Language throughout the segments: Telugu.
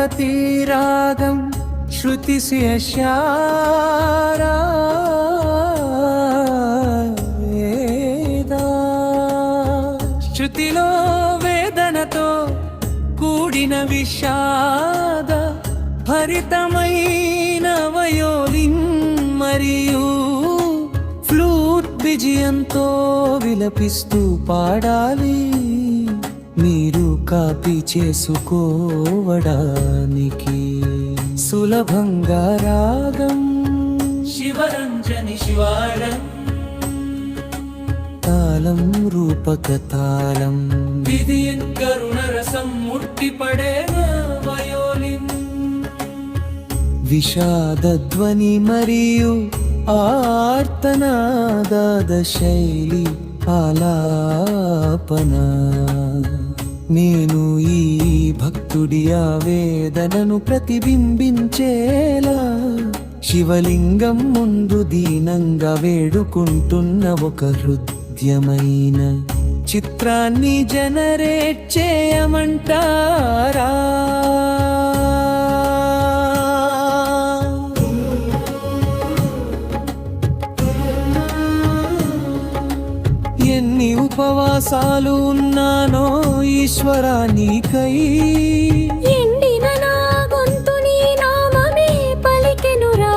పార్వతీ రాగం శృతిశేషారా వేదా. శృతిలో వేదనతో కూడిన విషాద భరితమైన వయోలిన్ మరియు ఫ్లూట్ విజయంతో విలపిస్తూ పాడాలి. కాపీ చేసుకోవడానికి సులభంగా రాగం శివరంజని శివారం తాళం రూపక తాళం. విధియన్ కరుణ రసం ముట్టిపడే వయోలిన్. విషాదధ్వని మరియు ఆర్తనాదాద శైలి ఆలాపన. నేను ఈ భక్తుడి ఆవేదనను ప్రతిబింబించేలా శివలింగం ముందు దీనంగా వేడుకుంటున్న ఒక హృద్యమైన చిత్రాన్ని జనరేట్ చేయమంటారా? ఉపవాసాలు ఉన్నానో ఈశ్వరా నీకై. ఎండిన నా గొంతు నీ నామమే పలికెనురా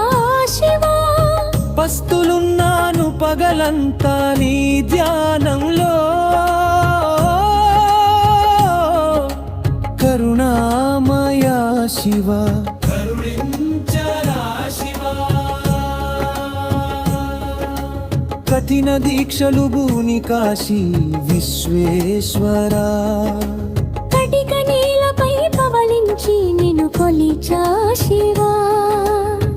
శివా. పస్తులున్నాను పగలంతా నీ ధ్యానంలో. కరుణామయ శివ. కఠిన దీక్షలు భూని కాశీ విశ్వేశ్వరా. కటిక నేలపై పవలించి నిన్ను కొలిచా శివా.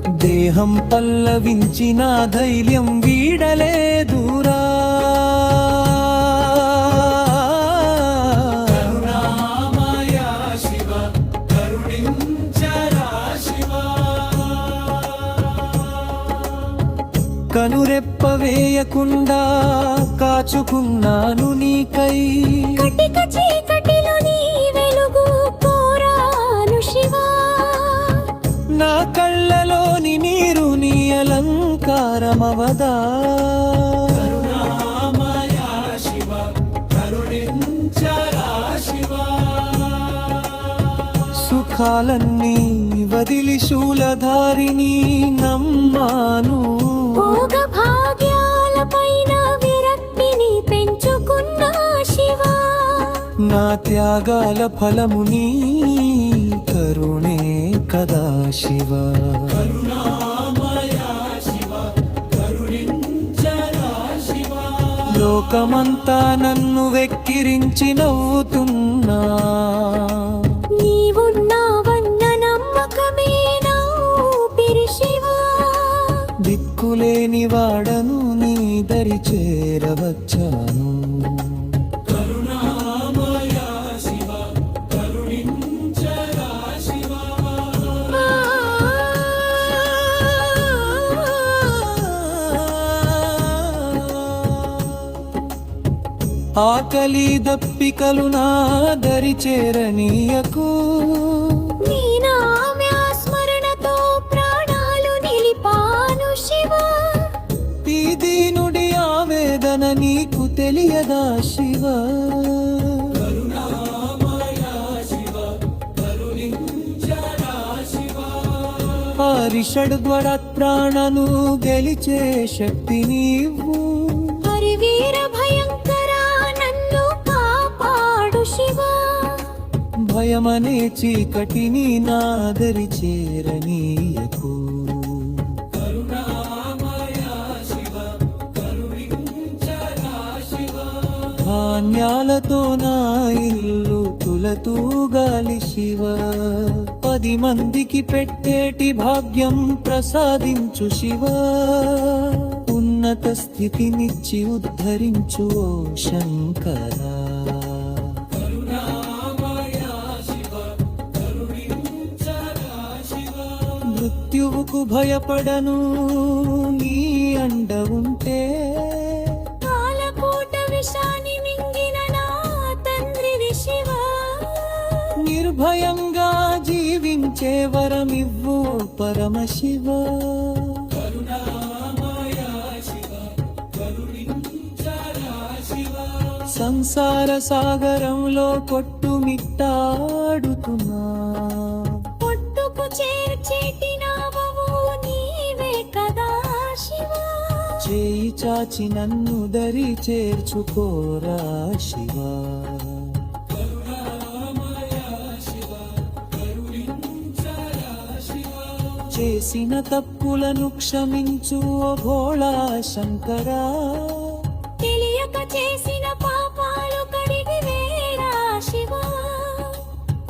దేహం పల్లవించిన ధైర్యం వీడలేదురా కనురెప్ప వేయకుండా కాచుకున్నాను నీకై. కటిక చీకటిలో నీ వెలుగు కోరాను శివా. నా కళ్ళలోని నీరు నీ అలంకారమవదా. సుఖాలన్నీ వదిలి శూలధారిని నమ్మాను త్యాగాల ఫలము నీ కరుణే కదా శివ. లోకమంతా నన్ను వెక్కిరించి నవ్వుతున్నా. దిక్కులేని వాడను నీ దరి చేరవచ్చాను. ఆకలి దప్పికలు నా దరి చేరనీయకు. దీనుడి ఆవేదన నీకు తెలియదా శివ? హరిషడ్వర ప్రాణను గెలిచే శక్తి నీవు. హరివీర భయంకర అభయమనే చీకటిని నాదరి చేరనీయకు. ధాన్యాలతో నా ఇల్లు తులతూగాలి శివ. పది మందికి పెట్టేటి భాగ్యం ప్రసాదించు శివ. ఉన్నత స్థితినిచ్చి ఉద్ధరించు ఓ శంకరా. మృత్యువుకు భయపడను? నీ అండ ఉంటే. కాలకోట విషాన్ని మింగిన నా తండ్రి శివా. నిర్భయంగా జీవించ వరమివ్వు పరమశివ. సంసార సాగరంలో కొట్టుమిట్టాడుతున్నా చాచి నన్ను దరి చేర్చుకోరా శివా. చేసిన తప్పులను క్షమించు ఓ భోళా శంకరా. తెలియక చేసిన పాపాలు కడిగి వేరా శివా.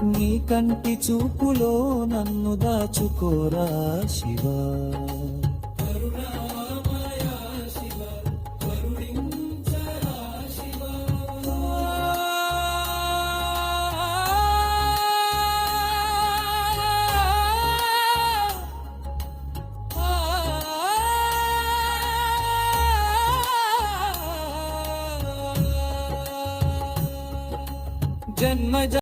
నీ కంటి చూపులో నన్ను దాచుకోరా శివా. ജന്മജ